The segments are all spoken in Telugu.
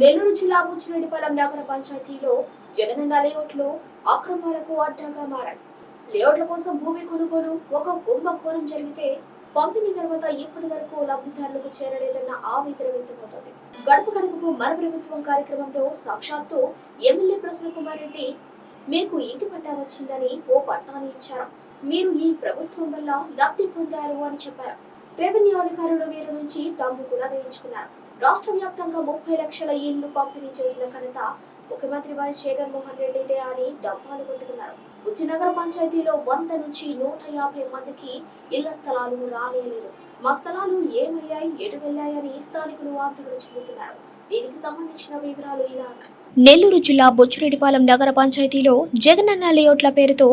నెల్లూరు జిల్లా ముచ్చిరెడ్డిపాలెం నగర పంచాయతీలో జగనన్న లేఅవుట్లు అక్రమాలకు అడ్డాగా మారాయి. లేఅవుట్ల కోసం భూమి కొనుగోలు ఒక కుంభకోణం జరిగితే పంపిణీ తర్వాత ఇప్పటి వరకు లబ్ధిదారులకు చేరలేదన్న ఆవేదన వ్యక్తమవుతోంది. గడప గడపకు మన ప్రభుత్వం కార్యక్రమంలో సాక్షాత్తు ఎమ్మెల్యే ప్రసన్న కుమార్ రెడ్డి మీకు ఇంటి పట్టా వచ్చిందని ఓ పట్టాని ఇచ్చారు. మీరు ఈ ప్రభుత్వం వల్ల లబ్ధి పొందారు అని చెప్పారు. రెవెన్యూ అధికారులు వీరి నుంచి దమ్ము కూడా వేయించుకున్నారు. రాష్ట్ర వ్యాప్తంగా ముప్పై లక్షల ఇళ్ళు పంపిణీ చేసిన ఘనత ముఖ్యమంత్రి వైఎస్ జగన్మోహన్ రెడ్డిదే అని డబ్బాలు కొట్టుకున్నారు. ఉచ్చినగర పంచాయతీలో వంద నుంచి నూట యాభై మందికి ఇళ్ళ స్థలాలు రానేలేదు మా స్థలాలు ఏమయ్యాయి ఎటు వెళ్ళాయని స్థానికులు ఆందోళన చెందుతున్నారు దీనికి సంబంధించిన వివరాలు ఇలా నెల్లూరు జిల్లా బొచ్చురెడ్డిపాలెం నగర పంచాయతీలో జగనన్న లేఅవుట్ల పేరుతో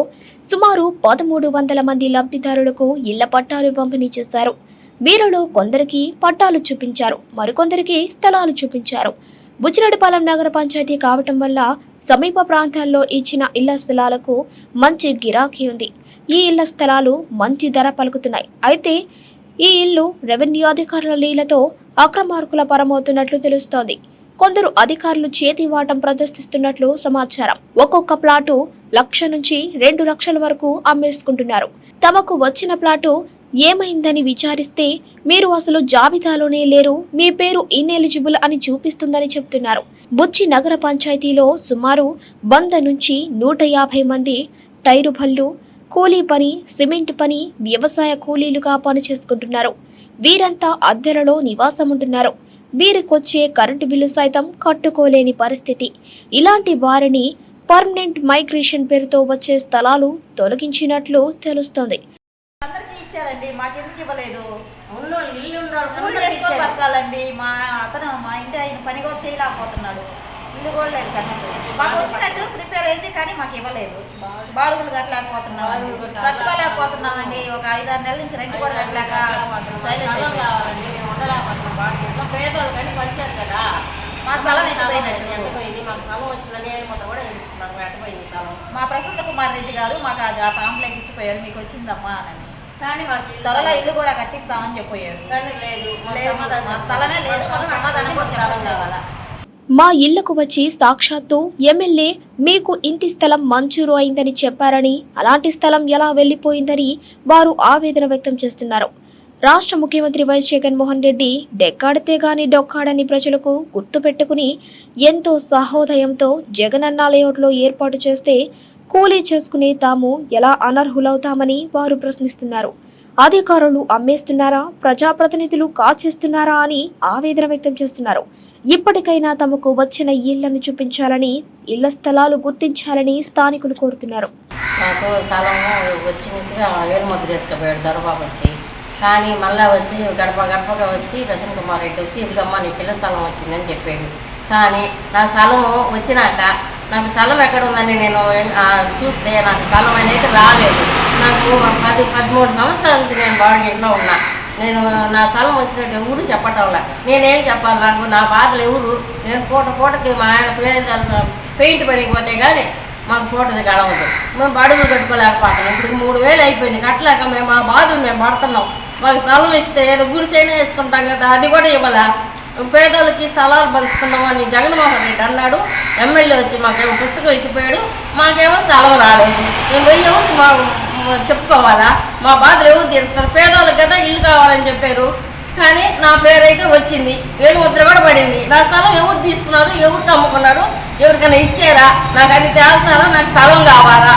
సుమారు పదమూడు వందల మంది లబ్ధిదారులకు ఇళ్ళ పట్టాలు పంపిణీ చేశారు. వీరిలో కొందరికి పట్టాలు చూపించారు. మరికొందరికి స్థలాలు చూపించారు. బుచ్చిరెడ్డిపాలెం నగర పంచాయతీ కావటం వల్ల సమీప ప్రాంతాల్లో ఇచ్చిన ఇళ్ళ స్థలాలకు మంచి గిరాకీ ఉంది. ఈ ఇళ్ళ స్థలాలు మంచి ధర పలుకుతున్నాయి. అయితే ఈ ఇల్లు రెవెన్యూ అధికారుల లీలతో అక్రమార్కుల పరమవుతున్నట్లు తెలుస్తోంది. కొందరు అధికారులు చేతి వాటం ప్రదర్శిస్తున్నట్లు సమాచారం. ఒక్కొక్క ప్లాటు లక్ష నుంచి రెండు లక్షల వరకు అమ్మేసుకుంటున్నారు. తమకు వచ్చిన ప్లాటు ఏమైందని విచారిస్తే మీరు అసలు జాబితాలోనే లేరు మీ పేరు ఇన్ఎలిజిబుల్ అని చూపిస్తుందని చెప్తున్నారు. బుచ్చి నగర పంచాయతీలో సుమారు వంద నుంచి నూట యాభై మంది టైరు భళ్ళు కూలీ పని సిమెంట్ పని వ్యవసాయ కూలీలుగా పనిచేసుకుంటున్నారు. వీరంతా అద్దెలలో నివాసం ఉంటున్నారు వీరికొచ్చే కరెంటు బిల్లు సైతం కట్టుకోలేని పరిస్థితి. ఇలాంటి వారిని పర్మనెంట్ మైగ్రేషన్ పేరుతో వచ్చే స్థలాలు తొలగించినట్లు తెలుస్తోంది. ఇచ్చారండి మాకెందుకు ఇవ్వలేదు? ఉన్నోళ్ళు ఇల్లు కూలి చేసుకొని. బతకాలండి. మా అతను మా ఇంటి ఆయన పని కూడా చేయలేకపోతున్నాడు. ఇల్లు కూడా లేదు కనీసం మాకు వచ్చినట్టు ప్రిపేర్ అయింది కానీ మాకు ఇవ్వలేదు. బాడుగులు కట్టలేకపోతున్నామండి బాడుగులు కట్టాలి. కట్టుకోలేకపోతున్నామండి. ఒక ఐదారు నెలల నుంచి రెంట్ కూడా కట్టలేక silent స్థలం అయిపోయాం. కావాలండి. మేము ఉండలేకపోతున్నాం. బాగా ఇంట్లో పేదోళ్ళు కానీ పంచారు కదా. మా స్థలం ఎత్తిపోయినట్టు. ఎండిపోయింది మాకు స్థలం వచ్చిందని ఏడుమూత కూడా స్థలం. మా ప్రసన్న కుమార్ రెడ్డి గారు మాకు అది ఆ పాంప్లెట్ ఇచ్చిపోయారు. మీకు వచ్చిందమ్మా అని. కానీ మాకు ఇల్లు త్వరలో ఇల్లు కూడా కట్టిస్తామని చెప్పారు. కానీ లేదు మాకు లేదు, సమాధానం మా స్థలమే లేదు, మాకు సమాధానం మాకు స్థలం కావాలా మా ఇళ్ళకు వచ్చి సాక్షాత్తు ఎమ్మెల్యే మీకు ఇంటి స్థలం మంజూరు అయిందని చెప్పారని అలాంటి స్థలం ఎలా వెళ్ళిపోయిందని వారు ఆవేదన వ్యక్తం చేస్తున్నారు. రాష్ట్ర ముఖ్యమంత్రి వైఎస్ జగన్మోహన్ రెడ్డి డెక్కాడితే గాని డొక్కాడని ప్రజలకు గుర్తుపెట్టుకుని ఎంతో సహోదయంతో జగనన్న లేఅవుట్లో ఏర్పాటు చేస్తే కూలీ చేసుకునే తాము ఎలా అనర్హులవుతామని వారు ప్రశ్నిస్తున్నారు. అధికారులు అమ్మేస్తున్నారా? ప్రజాప్రతినిధులు కాచేస్తున్నారా అని ఆవేదన వ్యక్తం చేస్తున్నారు. ఇప్పటికైనా తమకు వచ్చిన ఇళ్ళను చూపించాలని ఇళ్ళ స్థలాలు గుర్తించాలని స్థానికులు కోరుతున్నారు. నాకు స్థలం వచ్చినట్టుగా ఏడు ముద్ర వేసుకుపోయాడు దొరబాబు వచ్చి. కానీ మళ్ళా వచ్చి గడప గడపగా వచ్చి ప్రసన్న కుమార్ రెడ్డి వచ్చి ఇదిగమ్మా నీ పిల్ల స్థలం వచ్చిందని చెప్పాడు. కానీ నా స్థలము వచ్చినాక నాకు స్థలం ఎక్కడ ఉందని నేను చూస్తే నాకు స్థలం అనేది రాలేదు. నాకు పది పదమూడు సంవత్సరాల నుంచి నేను బాడీలో ఇంట్లో ఉన్నా. నేను నా స్థలం వచ్చినట్టు ఎవరు చెప్పటంలా నేనేం చెప్పాలి నాకు? నా బాధలు ఎవరు? నేను పూట పూటకి మా ఆయన పేరు పెయింట్ పడిపోతే కానీ మాకు పూటది గడవదు. మేము బడుగులు కట్టుకోలేకపోతున్నాం ఇప్పుడు మూడు వేలు అయిపోయింది. కట్టలేక మేము మా బాధలు మేము పడుతున్నాం. మాకు స్థలం ఇస్తే ఏదో గుడిసైనా వేసుకుంటాం కదా అది కూడా ఇవ్వాలా? పేదోళ్ళకి స్థలాలు భరిస్తున్నాం అని జగన్మోహన్ రెడ్డి అన్నాడు. ఎమ్మెల్యే వచ్చి మాకేమో పుస్తకం ఇచ్చిపోయాడు. మాకేమో స్థలం రాలేదు. మేము వెయ్యి ఎవరికి మా చెప్పుకోవాలా? మా బాధలు ఎవరు తీరుస్తారు? పేదోళ్ళకి కదా ఇల్లు కావాలని చెప్పారు. కానీ నా పేరైతే వచ్చింది. వేలు ముద్ర కూడా పడింది. నా స్థలం ఎవరు తీసుకున్నారు? ఎవరికి అమ్ముకున్నారు? ఎవరికైనా ఇచ్చారా? నాకు అది తేల్చాలా? నాకు స్థలం కావాలా?